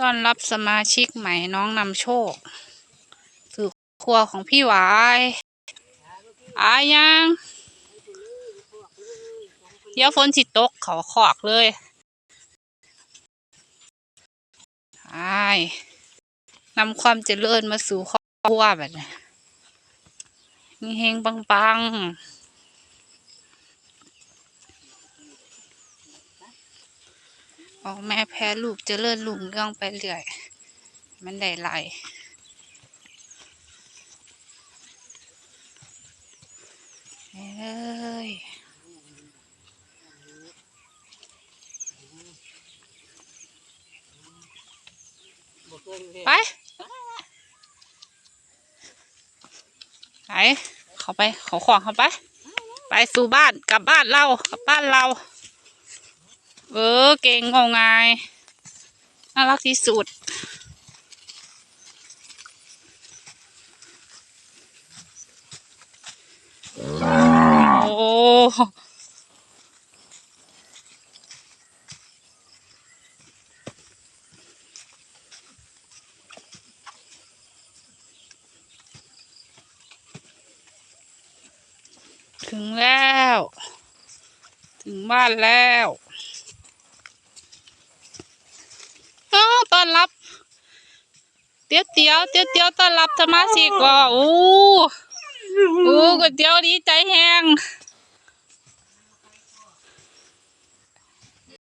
ต้อนรับสมาชิกใหม่น้องนำโชคสู่ครัวของพี่หวายอายังเดี๋ยวฝนสิตกเขาขอกเลยอายนำความเจริญมาสู่ครอบครัวแบบนี้เฮงปังๆ ออกแม่แพ้ลูกเจริญลุงเรื่องไปเรื่อย มันได้ไหลายเอ้ยไปไปเข้าไปเขาขวางเข้าไป ไปสู่บ้านกลับบ้านเรากลับบ้านเรา เออเก่งงงงายน่ารักที่สุด โอ้ถึงแล้ว ถึงบ้านแล้ว อ้าวต้อนรับ เตี๋ยวเตี๋ยวเตี๋ยวเตี๋ยวต้อนรับสมาชิกว่ะอู้อู้ก๋วยเตี๋ยวดีใจแหง